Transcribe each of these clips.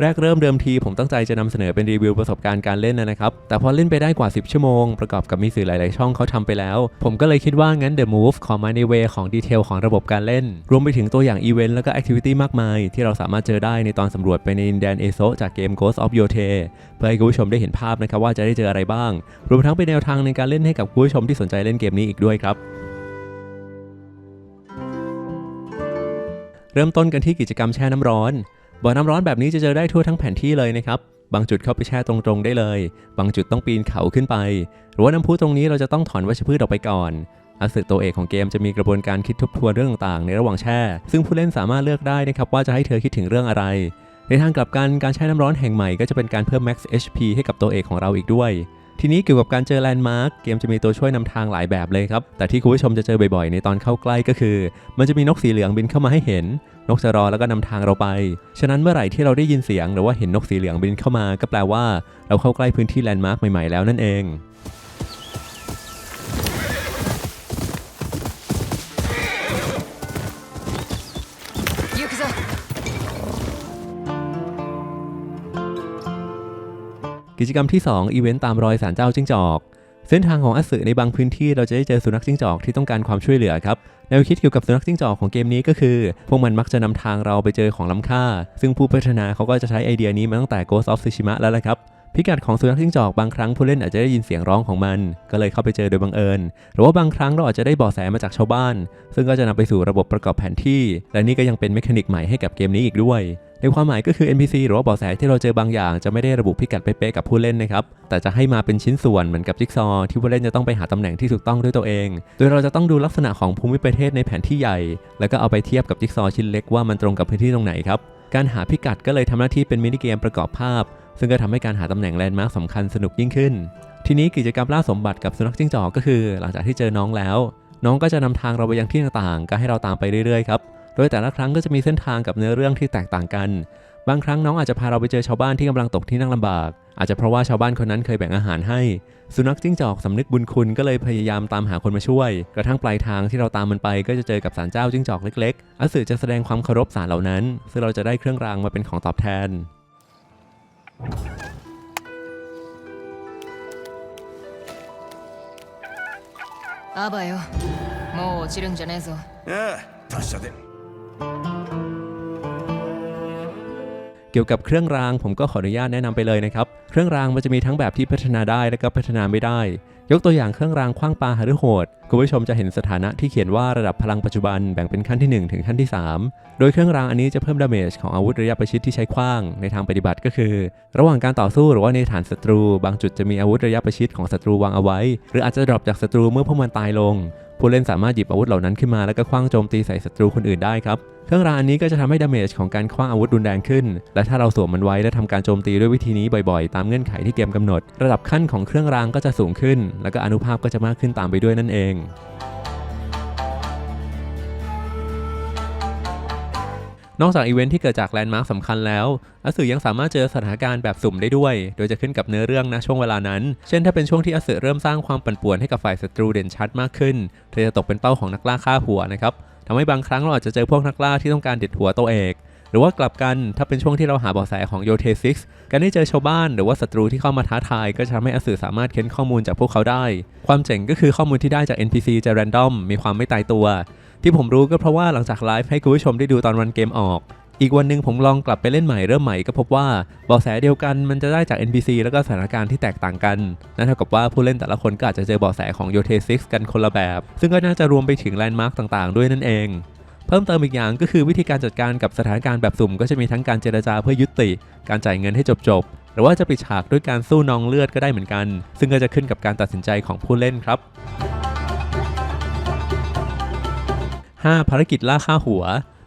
แรกเริ่มเดิมทีผมตั้งใจจะนำเสนอเป็นรีวิวประสบการณ์การเล่นนะครับ แต่พอเล่นไปได้กว่า 10 ชั่วโมง ประกอบกับมีสื่อหลาย ๆ ช่องเขาทำไปแล้ว ผมก็เลยคิดว่างั้น The Move ขอมาในเวของดีเทลของระบบการเล่น รวมไปถึงตัวอย่างอีเวนต์แล้วก็แอคทิวิตี้มากมาย ที่เราสามารถเจอได้ในตอนสำรวจไปในดินแดนเอโซจากเกม Ghost of Yote เพื่อให้คุณผู้ชมได้เห็นภาพนะครับว่าจะได้เจออะไรบ้าง รวมทั้งเป็นแนวทางในการเล่นให้กับคุณผู้ชมที่สนใจเล่นเกมนี้อีกด้วยครับเริ่มต้นกันที่กิจกรรมแช่น้ำร้อน บ่อน้ำร้อนแบบนี้จะเจอได้ทั่วทั้งแผนที่เลยนะครับ บางจุดเข้าไปแช่ตรงๆได้เลย บางจุดต้องปีนเขาขึ้นไป หรือว่าน้ำพุตรงนี้เราจะต้องถอนวัชพืชออกไปก่อนอาสึตัวเอกของเกมจะมีกระบวนการคิดทบทวนเรื่องต่างๆ ในระหว่างแช่ ซึ่งผู้เล่นสามารถเลือกได้นะครับว่าจะให้เธอคิดถึงเรื่องอะไร ในทางกลับกันการแช่น้ำร้อนแห่งใหม่ก็จะเป็นการเพิ่ม max HP ให้กับตัวเอกของเราอีกด้วย ทีนี้เกี่ยวกับการเจอแลนด์มาร์กเกมจะมีตัวช่วยนำทางหลายแบบเลยครับ แต่ที่คุณผู้ชมจะเจอบ่อยๆ ในตอนเข้าใกล้ก็คือ มันจะมีนกสีเหลืองบินเข้ามาให้เห็น นกจะรอแล้วก็นำทางเราไป ฉะนั้นเมื่อไหร่ที่เราได้ยินเสียง หรือว่าเห็นนกสีเหลืองบินเข้ามา ก็แปลว่า เราเข้าใกล้พื้นที่แลนด์มาร์กใหม่ๆแล้วนั่นเองกิจกรรมที่ 2 อีเวนต์ตามรอยสารเจ้าจิ้งจอก เส้นทางของอสึในบางพื้นที่เราจะได้เจอสุนัขจิ้งจอกที่ต้องการความช่วยเหลือครับแนวคิดเกี่ยวกับสุนัขจิ้งจอกของเกมนี้ก็คือ พวกมันมักจะนำทางเราไปเจอของล้ำค่า ซึ่งผู้พัฒนาเขาก็จะใช้ไอเดียนี้มาตั้งแต่ Ghost of Tsushima แล้วละครับ พิกัดของสุนัขจิ้งจอกบางครั้งผู้เล่นอาจจะได้ยินเสียงร้องของมัน ก็เลยเข้าไปเจอโดยบังเอิญ หรือว่าบางครั้งเราอาจจะได้เบาะแสมาจากชาวบ้าน ซึ่งก็จะนำไปสู่ระบบประกอบแผนที่ และนี่ก็ยังเป็นเมคานิกใหม่ให้กับเกมนี้อีกด้วย ในความหมายก็คือ NPC หรือว่าเบาะแสที่เราเจอบางอย่าง จะไม่ได้ระบุพิกัดเป๊ะๆกับผู้เล่นนะครับ แต่จะให้มาเป็นชิ้นส่วนเหมือนกับจิ๊กซอว์ที่ผู้เล่นจะต้องไปหาตำแหน่งที่ถูกต้องด้วยตัวเอง โดยเราจะต้องดูลักษณะของภูมิประเทศในแผนที่ใหญ่ แล้วก็เอาไปเทียบกับจิ๊กซอชิ้นเล็กว่ามันตรงกับพื้นที่ตรงไหนครับการหาพิกัดก็เลยทำหน้าที่เป็นมินิเกมประกอบภาพ ซึ่งก็ทำให้การหาตำแหน่งแลนด์มาร์คสำคัญสนุกยิ่งขึ้น ทีนี้กิจกรรมล่าสมบัติกับสุนัขจิ้งจอกก็คือ หลังจากที่เจอน้องแล้ว น้องก็จะนำทางเราไปยังที่ต่างๆ ก็ให้เราตามไปเรื่อยๆครับ โดยแต่ละครั้งก็จะมีเส้นทางกับเนื้อเรื่องที่แตกต่างกัน บางครั้งน้องอาจจะพาเราไปเจอชาวบ้านที่กำลังตกที่นั่งลำบาก อาจจะเพราะว่าชาวบ้านคนนั้นเคยแบ่งอาหารให้ สุนัขจิ้งจอกสำนึกบุญคุณก็เลยพยายามตามหาคนมาช่วย กระทั่งปลายทางที่เราตามมันไป ก็จะเจอกับศาลเจ้าจิ้งจอกเล็กๆอาสึจะแสดงความเคารพศาลเหล่านั้น ซึ่งเราจะได้เครื่องรางมาเป็นของตอบแทน アバよもう落ちるんじゃねえぞああ達者で เกี่ยวกับเครื่องรางผมก็ขออนุญาตแนะนำไปเลยนะครับ เครื่องรางมันจะมีทั้งแบบที่พัฒนาได้และก็พัฒนาไม่ได้ ยกตัวอย่างเครื่องรางคว้างปลาหฤโหด คุณผู้ชมจะเห็นสถานะที่เขียนว่าระดับพลังปัจจุบันแบ่งเป็นขั้นที่ 1 ถึงขั้นที่ 3 โดยเครื่องรางอันนี้จะเพิ่มดาเมจของอาวุธระยะประชิดที่ใช้คว้างในทางปฏิบัติก็คือ ระหว่างการต่อสู้หรือว่าในฐานศัตรู บางจุดจะมีอาวุธระยะประชิดของศัตรูวางเอาไว้ หรืออาจจะดรอปจากศัตรูเมื่อพวกมันตายลง ผู้เล่นสามารถหยิบอาวุธเหล่านั้นขึ้นมาแล้วก็คว้างโจมตีใส่ศัตรูคนอื่นได้ครับเครื่องรางอันนี้ก็จะทำให้ดาเมจของการคว้างอาวุธรุนแรงขึ้น และถ้าเราสวมมันไว้และทำการโจมตีด้วยวิธีนี้บ่อยๆ ตามเงื่อนไขที่เกมกำหนด ระดับขั้นของเครื่องรางก็จะสูงขึ้น แล้วก็อนุภาพก็จะมากขึ้นตามไปด้วยนั่นเองนอกจากอีเวนท์ที่เกิดจากแลนด์มาร์คสำคัญแล้วอสึยังสามารถเจอสถานการณ์แบบสุ่มได้ด้วย โดยจะขึ้นกับเนื้อเรื่องนะช่วงเวลานั้น เช่นถ้าเป็นช่วงที่อสึเริ่มสร้างความปั่นป่วนให้กับฝ่ายศัตรูเด่นชัดมากขึ้น เธอจะตกเป็นเป้าของนักล่าฆ่าหัวนะครับทำให้บางครั้งเราอาจจะเจอพวกนักล่าที่ต้องการเด็ดหัวตัวเอก รือว่ากลับกันถ้าเป็นช่วงที่เราหาเบาะแสของโยเทซิกการได้เจอชาวบ้านหรือว่าศัตรูที่เข้ามาท้าทาย ก็จะทำให้อสึสามารถเค้นข้อมูลจากพวกเขาได้ ความเจ๋งก็คือข้อมูลที่ได้จาก NPC จะแรนดอมมีความไม่ตายตัว ที่ผมรู้ก็เพราะว่าหลังจากไลฟ์ให้คุณผู้ชมได้ดูตอนวันเกมออกอีกวันหนึ่งผมลองกลับไปเล่นใหม่เริ่มใหม่ก็พบว่าเบาะแสเดียวกันมันจะได้จาก NPC แล้วก็สถานการณ์ที่แตกต่างกันนั่นเท่ากับว่าผู้เล่นแต่ละคนก็อาจจะเจอเบาะแสของโยเทซิกกันคนละแบบ ซึ่งก็น่าจะรวมไปถึงแลนด์มาร์กต่างๆ ด้วยนั่นเอง เพิ่มเติมอีกอย่างก็คือวิธีการจัดการกับสถานการณ์แบบสุ่ม ก็จะมีทั้งการเจรจาเพื่อยุติ การจ่ายเงินให้จบๆหรือว่าจะปิดฉากด้วยการสู้นองเลือดก็ได้เหมือนกัน ซึ่งก็จะขึ้นกับการตัดสินใจของผู้เล่นครับ 5. ภารกิจล่าฆ่าหัว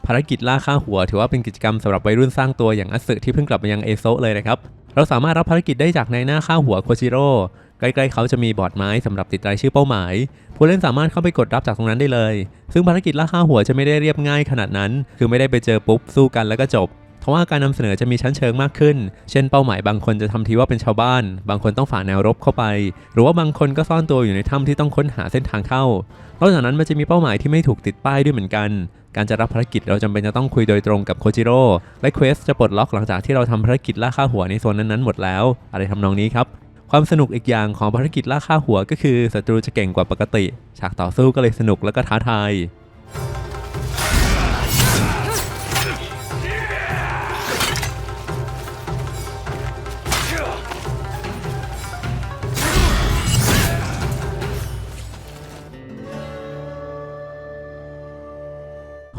ภารกิจล่าฆ่าหัว ถือว่าเป็นกิจกรรมสำหรับวัยรุ่นสร้างตัวอย่างอัสึที่เพิ่งกลับมายังเอโซเลยนะครับ เราสามารถรับภารกิจได้จากในหน้าฆ่าหัวโคจิโร่ ใกล้ๆเขาจะมีบอร์ดไม้สำหรับติดรายชื่อเป้าหมาย ผู้เล่นสามารถเข้าไปกดรับจากตรงนั้นได้เลย ซึ่งภารกิจล่าฆ่าหัวจะไม่ได้เรียบง่ายขนาดนั้น คือไม่ได้ไปเจอปุ๊บสู้กันแล้วก็จบเพราะว่าการนำเสนอจะมีชั้นเชิงมากขึ้น เช่นเป้าหมายบางคนจะทำทีว่าเป็นชาวบ้าน บางคนต้องฝ่าแนวรบเข้าไป หรือว่าบางคนก็ซ่อนตัวอยู่ในถ้ำที่ต้องค้นหาเส้นทางเข้านอกจากนั้นมันจะมีเป้าหมายที่ไม่ถูกติดป้ายด้วยเหมือนกัน การจะรับภารกิจเราจำเป็นจะต้องคุยโดยตรงกับโคจิโร่และเควสจะปลดล็อกหลังจากที่เราทำภารกิจล่าค่าหัวในโซนนั้นๆหมดแล้ว อะไรทำนองนี้ครับ ความสนุกอีกอย่างของภารกิจล่าค่าหัวก็คือศัตรูจะเก่งกว่าปกติ ฉากต่อสู้ก็เลยสนุกแล้วก็ท้าทาย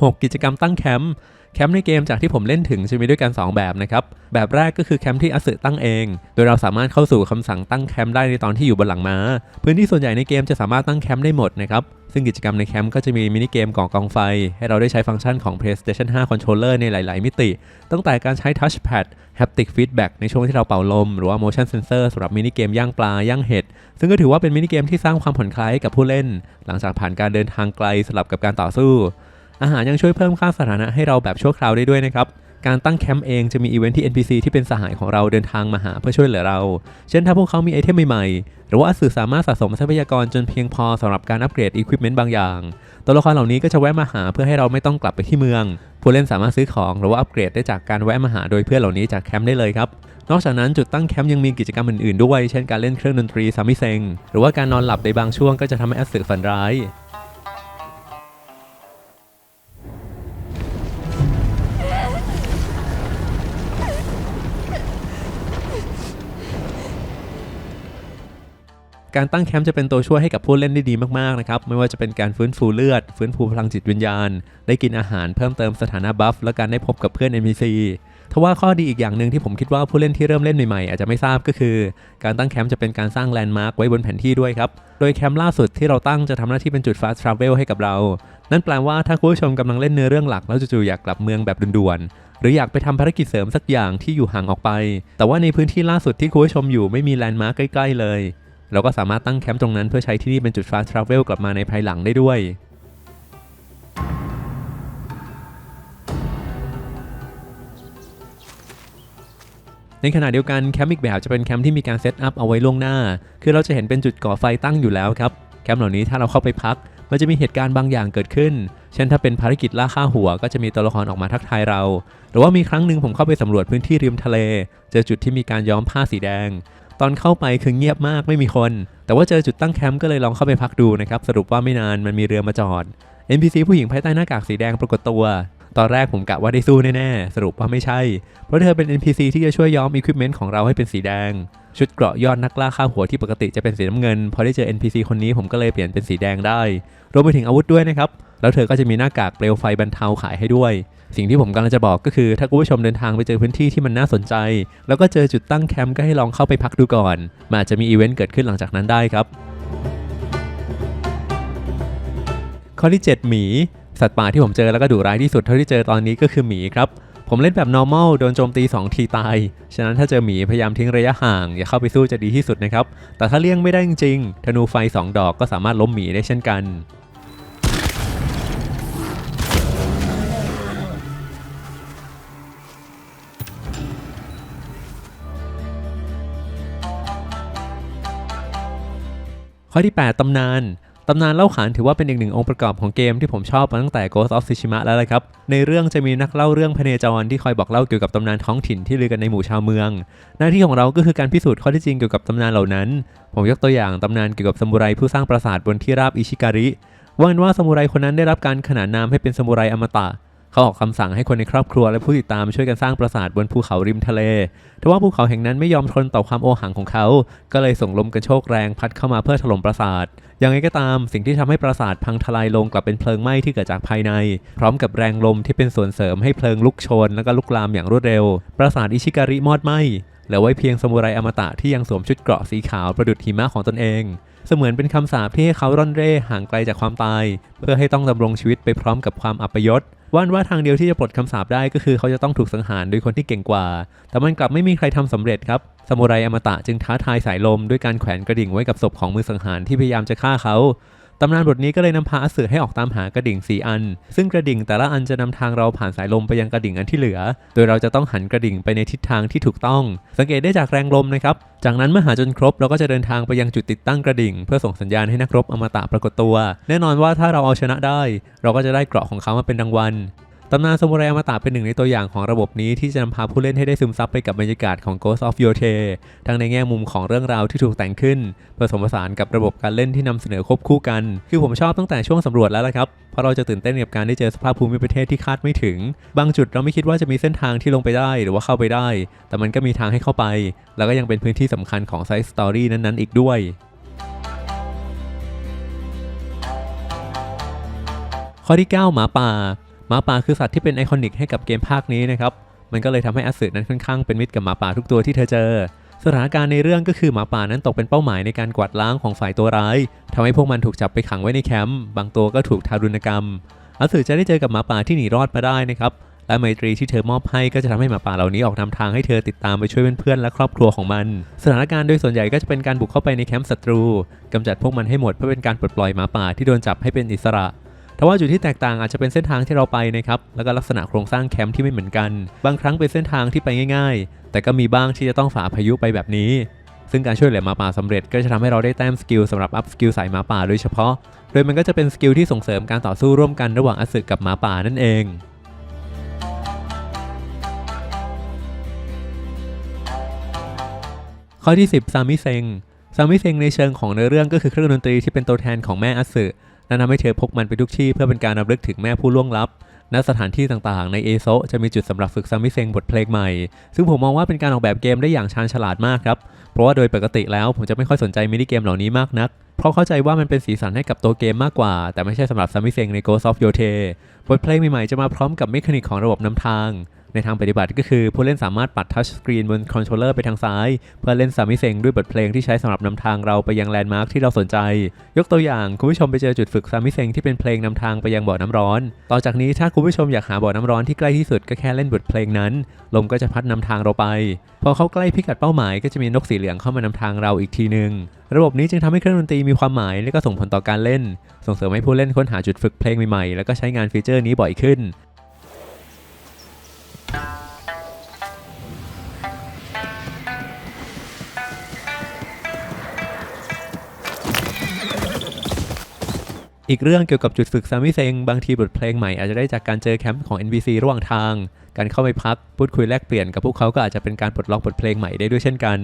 6 กิจกรรมตั้งแคมป์แคมป์ในเกมจากที่ผมเล่นถึงจะมีด้วยกัน 2 แบบนะครับ แบบแรกก็คือแคมป์ที่อสึตั้งเอง โดยเราสามารถเข้าสู่คำสั่งตั้งแคมป์ได้ในตอนที่อยู่บนหลังม้า พื้นที่ส่วนใหญ่ในเกมจะสามารถตั้งแคมป์ได้หมดนะครับ ซึ่งกิจกรรมในแคมป์ก็จะมีมินิเกมก่อกองไฟ ให้เราได้ใช้ฟังก์ชันของ PlayStation 5 Controller ในหลาย ๆ มิติ ตั้งแต่การใช้ Touchpad Haptic Feedback ในช่วงที่เราเป่าลม หรือว่า Motion Sensor สำหรับมินิเกมย่างปลาย่างเห็ด ซึ่งก็ถือว่าเป็นมินิเกมที่สร้างความผ่อนคลายให้กับผู้เล่น หลังจากผ่านการเดินทางไกลสลับกับการต่อสู้ อาหารยังช่วยเพิ่มค่าสถานะให้เราแบบชั่วคราวได้ด้วยนะครับ การตั้งแคมป์เองจะมีอีเวนท์ที่ NPC ที่เป็นสหายของเราเดินทางมาหาเพื่อช่วยเหลือเรา เช่นถ้าพวกเขามีไอเทมใหม่ๆ หรือว่าอสื่อสามารถสะสมทรัพยากรจนเพียงพอสำหรับการอัปเกรดอุปกรณ์บางอย่าง ตัวละครเหล่านี้ก็จะแวะมาหาเพื่อให้เราไม่ต้องกลับไปที่เมือง ผู้เล่นสามารถซื้อของหรือว่าอัปเกรดได้จากการแวะมาหาโดยเพื่อนเหล่านี้จากแคมป์ได้เลยครับนอกจากนั้นจุดตั้งแคมป์ยังมีกิจกรรมอื่นๆด้วย เช่นการเล่นเครื่องดนตรีซามิเซง หรือว่าการนอนหลับในบางช่วงก็จะทำให้อสึฝันร้าย การตั้งแคมป์จะเป็นตัวช่วยให้กับผู้เล่นได้ดีมากๆนะครับ ไม่ว่าจะเป็นการฟื้นฟูเลือด ฟื้นฟูพลังจิตวิญญาณ ได้กินอาหารเพิ่มเติมสถานะบัฟและการได้พบกับเพื่อน NPC ทว่าข้อดีอีกอย่างหนึ่งที่ผมคิดว่าผู้เล่นที่เริ่มเล่นใหม่ๆอาจจะไม่ทราบก็คือ การตั้งแคมป์จะเป็นการสร้างแลนด์มาร์คไว้บนแผนที่ด้วยครับ โดยแคมป์ล่าสุดที่เราตั้งจะทำหน้าที่เป็นจุด fast travel ให้กับเรา นั่นแปลว่าถ้าคุณผู้ชมกำลังเล่นเนื้อเรื่องหลักแล้วจู่ๆอยากกลับเมืองแบบด่วนๆหรืออยากไปทำภารกิจเสริมสักอย่างที่อยู่ห่างออกไป แต่ว่าในพื้นที่ล่าสุดที่คุณผู้ชมอยู่ไม่มีแลนด์มาร์คใกล้ ๆ เลย เราก็สามารถตั้งแคมป์ตรงนั้นเพื่อใช้ที่นี่เป็นจุด fast travel กลับมาในภายหลังได้ด้วยในขณะเดียวกันแคมป์อีกแบบจะเป็นแคมป์ที่มีการเซตอัพเอาไว้ล่วงหน้า คือเราจะเห็นเป็นจุดก่อไฟตั้งอยู่แล้วครับ แคมป์เหล่านี้ถ้าเราเข้าไปพัก มันจะมีเหตุการณ์บางอย่างเกิดขึ้น เช่นถ้าเป็นภารกิจล่าฆ่าหัว ก็จะมีตัวละครออกมาทักทายเรา หรือว่ามีครั้งหนึ่งผมเข้าไปสำรวจพื้นที่ริมทะเล เจอจุดที่มีการย้อมผ้าสีแดง ตอนเข้าไปคือเงียบมากไม่มีคน แต่ว่าเจอจุดตั้งแคมป์ก็เลยลองเข้าไปพักดูนะครับสรุปว่าไม่นานมันมีเรือมาจอด NPC ผู้หญิงภายใต้หน้ากากสีแดงปรากฏตัว ตอนแรกผมกะว่าได้สู้แน่ๆ สรุปว่าไม่ใช่ เพราะเธอเป็น NPC ที่จะช่วยย้อมอุปกรณ์ของเราให้เป็นสีแดง ชุดเกราะยอดนักล่าข้าหัวที่ปกติจะเป็นสีน้ำเงิน พอได้เจอ NPC คนนี้ผมก็เลยเปลี่ยนเป็นสีแดงได้ รวมไปถึงอาวุธด้วยนะครับ แล้วเธอก็จะมีหน้ากากเปลวไฟบรรเทาขายให้ด้วย สิ่งที่ผมกำลังจะบอกก็คือ ถ้าคุณผู้ชมเดินทางไปเจอพื้นที่ที่มันน่าสนใจ แล้วก็เจอจุดตั้งแคมป์ก็ให้ลองเข้าไปพักดูก่อนมันอาจจะมีอีเวนต์เกิดขึ้นหลังจากนั้นได้ครับ ข้อที่ 7 หมี สัตว์ป่าที่ผมเจอแล้วก็ดุร้ายที่สุดเท่าที่เจอตอนนี้ก็คือหมีครับผมเล่นแบบ normal โดนโจมตี 2 ทีตาย ฉะนั้นถ้าเจอหมีพยายามทิ้งระยะห่าง อย่าเข้าไปสู้จะดีที่สุดนะครับ แต่ถ้าเลี่ยงไม่ได้จริงๆ ธนูไฟ 2 ดอกก็สามารถล้มหมีได้เช่นกัน ข้อที่ 8 ตำนานตำนานเล่าขานถือว่าเป็นอีกหนึ่งองค์ประกอบของเกมที่ผมชอบมาตั้งแต่ Ghost of Tsushima แล้วละครับ ในเรื่องจะมีนักเล่าเรื่องพเนจรที่คอยบอกเล่าเกี่ยวกับตำนานท้องถิ่นที่ลือกันในหมู่ชาวเมือง หน้าที่ของเราก็คือการพิสูจน์ข้อที่จริงเกี่ยวกับตำนานเหล่านั้น ผมยกตัวอย่างตำนานเกี่ยวกับซามูไรผู้สร้างปราสาทบนที่ราบอิชิการิว่ากันว่าซามูไรคนนั้นได้รับการขนานนามให้เป็นซามูไรอมตะ เขาออกคำสั่งให้คนในครอบครัวและผู้ติดตามช่วยกันสร้างปราสาทบนภูเขาริมทะเล แต่ว่าภูเขาแห่งนั้นไม่ยอมทนต่อความโอหังของเขา ก็เลยส่งลมกันโชกแรงพัดเข้ามาเพื่อถล่มปราสาทอย่างไรก็ตามสิ่งที่ทำให้ปราสาทพังทลายลงกลับเป็นเพลิงไหม้ที่เกิดจากภายใน พร้อมกับแรงลมที่เป็นส่วนเสริมให้เพลิงลุกโชน และก็ลุกลามอย่างรวดเร็ว ปราสาทอิชิการิมอดไหม้ เหลือไว้เพียงซามูไรอมตะที่ยังสวมชุดเกราะสีขาวประดุจหิมะของตนเอง เสมือนเป็นคำสาปที่ให้เขาร่อนเร่ห่างไกลจากความตาย เพื่อให้ต้องดำรงชีวิตไปพร้อมกับความอัปยศว่านว่าทางเดียวที่จะปลดคำสาปได้ก็คือเขาจะต้องถูกสังหารโดยคนที่เก่งกว่า แต่มันกลับไม่มีใครทำสำเร็จครับซามูไรอมตะจึงท้าทายสายลมด้วยการแขวนกระดิ่งไว้กับศพของมือสังหารที่พยายามจะฆ่าเขา ตำนานบทนี้ก็เลยนำพาอสึให้ออกตามหากระดิ่ง4อัน ซึ่งกระดิ่งแต่ละอันจะนำทางเราผ่านสายลมไปยังกระดิ่งอันที่เหลือ โดยเราจะต้องหันกระดิ่งไปในทิศทางที่ถูกต้อง สังเกตได้จากแรงลมนะครับ จากนั้นเมื่อหาจนครบเราก็จะเดินทางไปยังจุดติดตั้งกระดิ่ง เพื่อส่งสัญญาณให้นักรบอมตะปรากฏตัว แน่นอนว่าถ้าเราเอาชนะได้ เราก็จะได้เกราะของเขามาเป็นรางวัล ตำนานซามูไรอมตะเป็นหนึ่งในตัวอย่างของระบบนี้ที่จะนำพาผู้เล่นให้ได้ซึมซับไปกับบรรยากาศของ Ghost of Yote ทั้งในแง่มุมของเรื่องราวที่ถูกแต่งขึ้น ผสมผสานกับระบบการเล่นที่นำเสนอควบคู่กัน คือผมชอบตั้งแต่ช่วงสำรวจแล้วละครับ เพราะเราจะตื่นเต้นกับการได้เจอสภาพภูมิประเทศที่คาดไม่ถึง บางจุดเราไม่คิดว่าจะมีเส้นทางที่ลงไปได้หรือว่าเข้าไปได้ แต่มันก็มีทางให้เข้าไป แล้วก็ยังเป็นพื้นที่สำคัญของไซส์สตอรี่นั้นๆ อีกด้วยข้อที่ 9 หมาป่า หมาป่าคือสัตว์ที่เป็นไอคอนิกให้กับเกมภาคนี้นะครับ มันก็เลยทำให้อาสึนั้นค่อนข้างเป็นมิตรกับหมาป่าทุกตัวที่เธอเจอ สถานการณ์ในเรื่องก็คือหมาป่านั้นตกเป็นเป้าหมายในการกวาดล้างของฝ่ายตัวร้ายทำให้พวกมันถูกจับไปขังไว้ในแคมป์ บางตัวก็ถูกทารุณกรรมอาสึจะได้เจอกับหมาป่าที่หนีรอดมาได้นะครับ และไมตรีที่เธอมอบให้ก็จะทำให้หมาป่าเหล่านี้ออกนำทางให้เธอติดตามไปช่วยเพื่อนๆและครอบครัวของมัน สถานการณ์โดยส่วนใหญ่ก็จะเป็นการบุกเข้าไปในแคมป์ศัตรูกำจัดพวกมันให้หมดเพื่อเป็นการปลดปล่อยหมาป่าที่โดนจับให้เป็นอิสระ แต่ว่าจุดที่แตกต่างอาจจะเป็นเส้นทางที่เราไปนะครับ แล้วก็ลักษณะโครงสร้างแคมป์ที่ไม่เหมือนกัน บางครั้งเป็นเส้นทางที่ไปง่าย ๆ แต่ก็มีบ้างที่จะต้องฝ่าพายุไปแบบนี้ ซึ่งการช่วยเหลือหมาป่าสำเร็จก็จะทำให้เราได้แต้มสกิลสำหรับอัพสกิลสายหมาป่าโดยเฉพาะ โดยมันก็จะเป็นสกิลที่ส่งเสริมการต่อสู้ร่วมกันระหว่างอสึกับหมาป่านั่นเองข้อที่ 10 ซามิเซง ซามิเซงในเชิงของเนื้อเรื่องก็คือเครื่องดนตรีที่เป็นตัวแทนของแม่อัสึ และทำให้เธอพกมันไปทุกที่เพื่อเป็นการรำลึกถึงแม่ผู้ล่วงลับณสถานที่ต่างๆ ในเอโซจะมีจุดสำหรับฝึกซามิเซงบทเพลงใหม่ ซึ่งผมมองว่าเป็นการออกแบบเกมได้อย่างชาญฉลาดมากครับ เพราะว่าโดยปกติแล้วผมจะไม่ค่อยสนใจมินิเกมเหล่านี้มากนัก เพราะเข้าใจว่ามันเป็นสีสันให้กับตัวเกมมากกว่า แต่ไม่ใช่สำหรับซามิเซงใน Ghost of Yote บทเพลงใหม่ๆ จะมาพร้อมกับเมคานิกของระบบนำทาง ในทางปฏิบัติก็คือผู้เล่นสามารถปัดทัชสกรีนบนคอนโทรลเลอร์ไปทางซ้าย เพื่อเล่นซามิเซงด้วยบทเพลงที่ใช้สำหรับนำทางเราไปยังแลนด์มาร์คที่เราสนใจ ยกตัวอย่างคุณผู้ชมไปเจอจุดฝึกซามิเซงที่เป็นเพลงนำทางไปยังบ่อน้ำร้อน ต่อจากนี้ถ้าคุณผู้ชมอยากหาบ่อน้ำร้อนที่ใกล้ที่สุดก็แค่เล่นบทเพลงนั้น ลมก็จะพัดนำทางเราไป พอเข้าใกล้พิกัดเป้าหมายก็จะมีนกสีเหลืองเข้ามานำทางเราอีกทีหนึ่งระบบนี้จึงทำให้เครื่องดนตรีมีความหมายและก็ส่งผลต่อการเล่น ส่งเสริมให้ผู้เล่นค้นหาจุดฝึกเพลงใหม่ๆ แล้วก็ใช้งานฟีเจอร์นี้บ่อยขึ้น อีกเรื่องเกี่ยวกับจุดฝึกซามิเซงบางทีบทเพลงใหม่อาจจะได้จากการเจอแคมป์ของ NBC ระหว่างทาง การเข้าไปพักพูดคุยแลกเปลี่ยนกับพวกเขาก็อาจจะเป็นการปลดล็อกบทเพลงใหม่ได้ด้วยเช่นกัน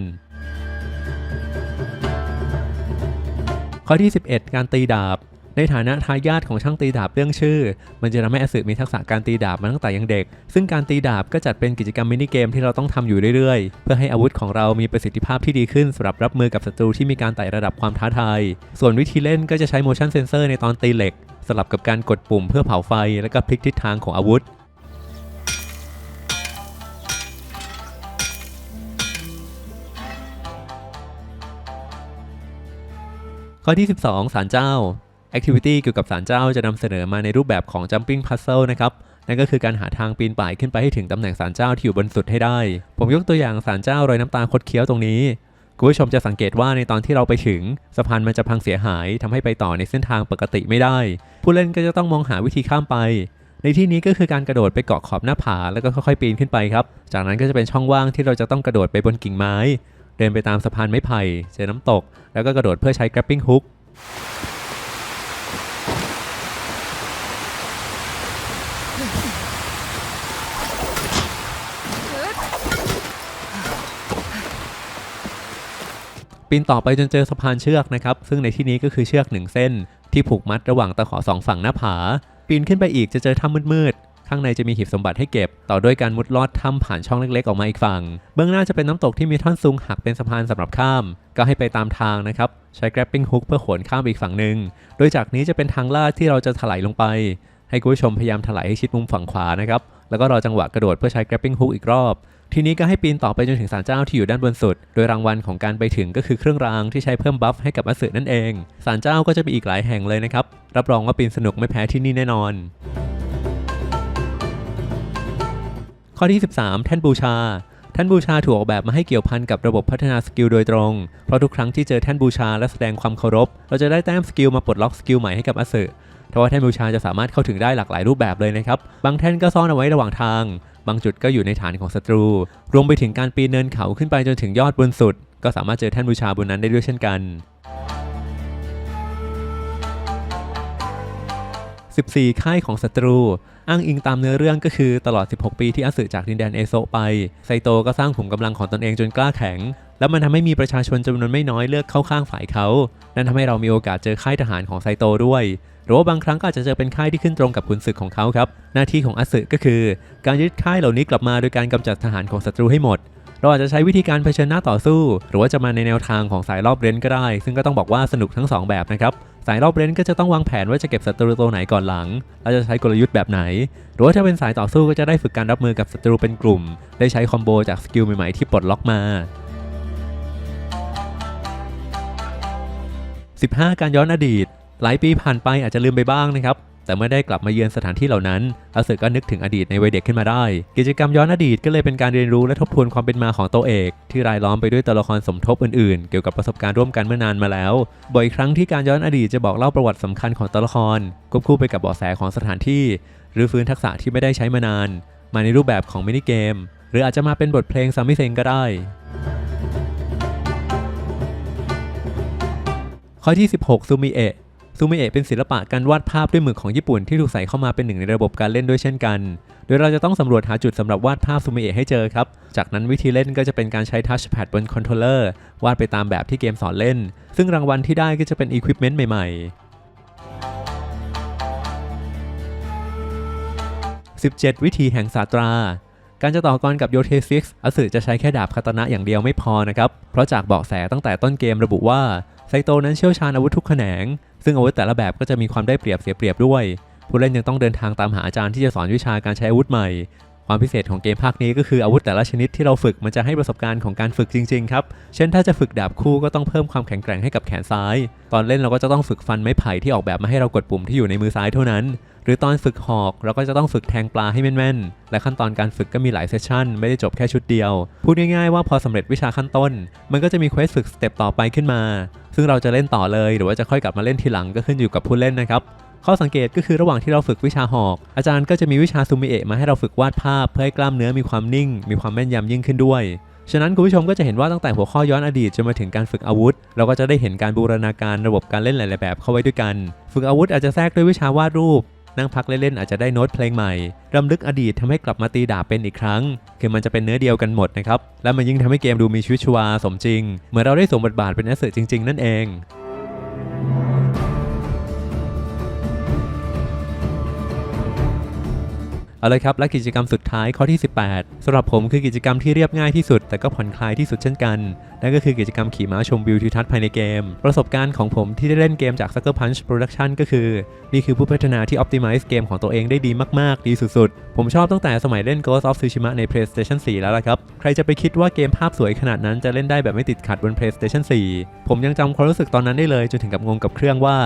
ข้อที่ 11 การตีดาบ ในฐานะทายาทของช่างตีดาบเรื่องชื่อ มันจะทำให้อสึมีทักษะการตีดาบมาตั้งแต่ยังเด็ก ซึ่งการตีดาบก็จัดเป็นกิจกรรมมินิเกมที่เราต้องทำอยู่เรื่อยๆ เพื่อให้อาวุธของเรามีประสิทธิภาพที่ดีขึ้นสำหรับรับมือกับศัตรูที่มีการไต่ระดับความท้าทาย ส่วนวิธีเล่นก็จะใช้ motion sensor ในตอนตีเหล็ก สลับกับการกดปุ่มเพื่อเผาไฟ และก็พลิกทิศทางของอาวุธข้อที่ 12ศาลเจ้า Activity เกี่ยวกับศาลเจ้าจะนำเสนอมาในรูปแบบของ Jumping Puzzle นะครับนั่นก็คือการหาทางปีนป่ายขึ้นไปให้ถึงตำแหน่งศาลเจ้าที่อยู่บนสุดให้ได้ ผมยกตัวอย่างศาลเจ้ารอยน้ำตาคดเคี้ยวตรงนี้คุณผู้ชมจะสังเกตว่าในตอนที่เราไปถึงสะพานมันจะพังเสียหายทำให้ไปต่อในเส้นทางปกติไม่ได้ ผู้เล่นก็จะต้องมองหาวิธีข้ามไป ในที่นี้ก็คือการกระโดดไปเกาะขอบหน้าผาแล้วก็ค่อยๆปีนขึ้นไปครับ จากนั้นก็จะเป็นช่องว่างที่เราจะต้องกระโดดไปบนกิ่งไม้ เดินไปตามสะพานไม้ไผ่เจอน้ำตก แล้วก็กระโดดเพื่อใช้ grappling hook ปีนต่อไปจนเจอสะพานเชือกนะครับ ซึ่งในที่นี้ก็คือเชือกหนึ่งเส้น ที่ผูกมัดระหว่างตะขอสองฝั่งหน้าผา ปีนขึ้นไปอีกจะเจอถ้ำมืดๆ ข้างในจะมีหีบสมบัติให้เก็บ ต่อด้วยการมุดลอดถ้ำผ่านช่องเล็กๆ ออกมาอีกฝั่ง เบื้องหน้าจะเป็นน้ำตกที่มีท่อนซุงหักเป็นสะพานสำหรับข้าม ก็ให้ไปตามทางนะครับ ใช้ grappling hook เพื่อโขนข้ามไปอีกฝั่งหนึ่ง โดยจากนี้จะเป็นทางลาดที่เราจะถลายลงไป ให้คุณผู้ชมพยายามถลายให้ชิดมุมฝั่งขวานะครับ แล้วก็รอจังหวะกระโดดเพื่อใช้ grappling hook อีกรอบ ทีนี้ก็ให้ปีนต่อไปจนถึงศาลเจ้าที่อยู่ด้านบนสุด โดยรางวัลของการไปถึงก็คือเครื่องรางที่ใช้เพิ่มบัฟให้กับอสึนั่นเอง ศาลเจ้าก็จะมีอีกหลายแห่งเลยนะครับ รับรองว่าปีนสนุกไม่แพ้ที่นี่แน่นอน ข้อที่ 13 แท่นบูชาแท่นบูชาถูกออกแบบมาให้เกี่ยวพันกับระบบพัฒนาสกิลโดยตรง เพราะทุกครั้งที่เจอแท่นบูชาและแสดงความเคารพ เราจะได้แต้มสกิลมาปลดล็อกสกิลใหม่ให้กับอสึ ทว่าแท่นบูชาจะสามารถเข้าถึงได้หลากหลายรูปแบบเลยนะครับ บางแท่นก็ซ่อนเอาไว้ระหว่างทาง บางจุดก็อยู่ในฐานของศัตรู รวมไปถึงการปีนเนินเขาขึ้นไปจนถึงยอดบนสุด ก็สามารถเจอแท่นบูชาบนนั้นได้ด้วยเช่นกัน14 ค่ายของศัตรู อ้างอิงตามเนื้อเรื่องก็คือตลอด 16 ปีที่อสึจากดินแดนเอโซไป ไซโตก็สร้างขุมกำลังของตนเองจนกล้าแข็ง แล้วมันทำให้มีประชาชนจำนวนไม่น้อยเลือกเข้าข้างฝ่ายเขา นั่นทำให้เรามีโอกาสเจอค่ายทหารของไซโตด้วย หรือว่าบางครั้งก็อาจจะเจอเป็นค่ายที่ขึ้นตรงกับขุนศึกของเขาครับ หน้าที่ของอาสึก็คือ การยึดค่ายเหล่านี้กลับมาโดยการกำจัดทหารของศัตรูให้หมด เราอาจจะใช้วิธีการเผชิญหน้าต่อสู้ หรือว่าจะมาในแนวทางของสายรอบเรนก็ได้ ซึ่งก็ต้องบอกว่าสนุกทั้งสองแบบนะครับสายรอบเรนก็จะต้องวางแผนว่าจะเก็บศัตรูตัวไหนก่อนหลังเราจะใช้กลยุทธ์แบบไหน หรือว่าถ้าเป็นสายต่อสู้ก็จะได้ฝึกการรับมือกับศัตรูเป็นกลุ่ม ได้ใช้คอมโบจากสกิลใหม่ๆที่ปลดล็อกมา 15 การย้อนอดีต หลายปีผ่านไปอาจจะลืมไปบ้างนะครับแต่เมื่อได้กลับมาเยือนสถานที่เหล่านั้นอาสึก็นึกถึงอดีตในวัยเด็กขึ้นมาได้ กิจกรรมย้อนอดีตก็เลยเป็นการเรียนรู้และทบทวนความเป็นมาของตัวเอก ที่รายล้อมไปด้วยตัวละครสมทบอื่นๆ เกี่ยวกับประสบการณ์ร่วมกันเมื่อนานมาแล้ว บ่อยครั้งที่การย้อนอดีตจะบอกเล่าประวัติสำคัญของตัวละครควบคู่ไปกับเบาะแสของสถานที่ หรือฟื้นทักษะที่ไม่ได้ใช้มานาน มาในรูปแบบของมินิเกม หรืออาจจะมาเป็นบทเพลงซัมมิเซงก็ได้ข้อที่ 16ซูมิเอะ ซูมิเอะเป็นศิลปะการวาดภาพด้วยหมึกของญี่ปุ่นที่ถูกใส่เข้ามาเป็นหนึ่งในระบบการเล่นด้วยเช่นกัน โดยเราจะต้องสำรวจหาจุดสำหรับวาดภาพซูมิเอะให้เจอครับ จากนั้นวิธีเล่นก็จะเป็นการใช้ทัชแพดบนคอนโทรลเลอร์วาดไปตามแบบที่เกมสอนเล่น ซึ่งรางวัลที่ได้ก็จะเป็นอุปกรณ์ใหม่ๆ17 วิธีแห่งศาสตรา การจะต่อกรกับโยเทซิกอสึจะใช้แค่ดาบคาตนะอย่างเดียวไม่พอนะครับ เพราะจากเบาะแสตั้งแต่ต้นเกมระบุว่าไซโตนั้นเชี่ยวชาญอาวุธทุกแขนง ซึ่งอาวุธแต่ละแบบก็จะมีความได้เปรียบเสียเปรียบด้วย ผู้เล่นยังต้องเดินทางตามหาอาจารย์ที่จะสอนวิชาการใช้อาวุธใหม่ ความพิเศษของเกมภาคนี้ก็คืออาวุธแต่ละชนิดที่เราฝึกมันจะให้ประสบการณ์ของการฝึกจริงๆครับ เช่นถ้าจะฝึกดาบคู่ก็ต้องเพิ่มความแข็งแกร่งให้กับแขนซ้าย ตอนเล่นเราก็จะต้องฝึกฟันไม้ไผ่ที่ออกแบบมาให้เรากดปุ่มที่อยู่ในมือซ้ายเท่านั้น หรือตอนฝึกหอกเราก็จะต้องฝึกแทงปลาให้แม่นๆ และขั้นตอนการฝึกก็มีหลายเซสชั่น ไม่ได้จบแค่ชุดเดียว พูดง่ายๆว่าพอสำเร็จวิชาขั้นต้น มันก็จะมีเควสฝึกสเต็ปต่อไปขึ้นมา ซึ่งเราจะเล่นต่อเลยหรือว่าจะค่อยกลับมาเล่นทีหลังก็ขึ้นอยู่กับผู้เล่นนะครับข้อสังเกตก็คือระหว่างที่เราฝึกวิชาหอก อาจารย์ก็จะมีวิชาซูมิเอะมาให้เราฝึกวาดภาพ เพื่อให้กล้ามเนื้อมีความนิ่ง มีความแม่นยำยิ่งขึ้นด้วย ฉะนั้นคุณผู้ชมก็จะเห็นว่าตั้งแต่หัวข้อย้อนอดีตจนมาถึงการฝึกอาวุธ เราก็จะได้เห็นการบูรณาการระบบการเล่นหลาย ๆ แบบเข้าไว้ด้วยกัน ฝึกอาวุธอาจจะแทรกด้วยวิชาวาดรูป นั่งพักเล่นๆอาจจะได้โน้ตเพลงใหม่รำลึกอดีตทำให้กลับมาตีดาบเป็นอีกครั้ง คือมันจะเป็นเนื้อเดียวกันหมดนะครับ และมันยิ่งทำให้เกมดูมีชีวิตชีวาสมจริง เหมือนเราได้สวมบทบาทเป็นนักสืบจริง ๆ นั่นเอง เอาเลยครับและกิจกรรมสุดท้ายข้อที่ 18สำหรับผมคือกิจกรรมที่เรียบง่ายที่สุด แต่ก็ผ่อนคลายที่สุดเช่นกัน นั่นก็คือกิจกรรมขี่ม้าชมวิวทิวทัศน์ภายในเกม ประสบการณ์ของผมที่ได้เล่นเกมจาก Sucker Punch Production ก็คือ นี่คือผู้พัฒนาที่ optimize เกมของตัวเองได้ดีมาก ๆ ดีสุด ๆ ผมชอบตั้งแต่สมัยเล่น Ghost of Tsushima ใน PlayStation 4 แล้วล่ะครับ ใครจะไปคิดว่าเกมภาพสวยขนาดนั้นจะเล่นได้แบบไม่ติดขัดบน PlayStation 4 ผมยังจำความรู้สึกตอนนั้นได้เลยจนถึงกับงงกับเครื่องว่า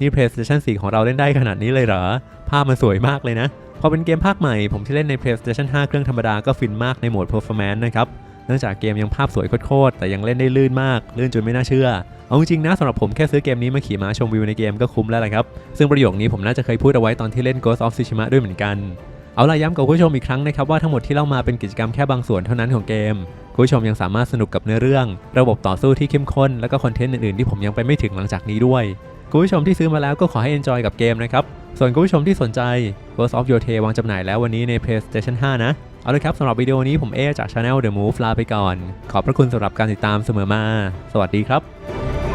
นี่ PlayStation 4 ของเราเล่นได้ขนาดนี้เลยเหรอภาพมันสวยมากเลยนะ พอเป็นเกมภาคใหม่ผมที่เล่นใน PlayStation 5 เครื่องธรรมดาก็ฟินมากในโหมด Performance นะครับเนื่องจากเกมยังภาพสวยโคตรๆแต่ยังเล่นได้ลื่นมาก ลื่นจนไม่น่าเชื่อ เอาจริงนะสำหรับผมแค่ซื้อเกมนี้มาขี่ม้าชมวิวในเกมก็คุ้มแล้วละครับ ซึ่งประโยคนี้ผมน่าจะเคยพูดเอาไว้ตอนที่เล่น Ghost of Tsushima ด้วยเหมือนกัน เอาล่ะย้ำกับคุณผู้ชมอีกครั้งนะครับว่าทั้งหมดที่เล่ามาเป็นกิจกรรมแค่บางส่วนเท่านั้นของเกมคุณผู้ชมยังสามารถสนุกกับเนื้อเรื่อง ระบบต่อสู้ที่เข้มข้น และก็คอนเทนต์อื่นๆที่ผมยังไปไม่ถึงหลังจากนี้ด้วย คุณผู้ชมที่ซื้อมาแล้วก็ขอให้ enjoy กับเกมนะครับ ส่วนคุณผู้ชมที่สนใจ World of Your Tale วางจำหน่ายแล้ววันนี้ใน PlayStation 5 นะ เอาเลยครับสำหรับวิดีโอนี้ผมเอจาก Channel The Move ลาไปก่อน ขอบพระคุณสำหรับการติดตามเสมอมา สวัสดีครับ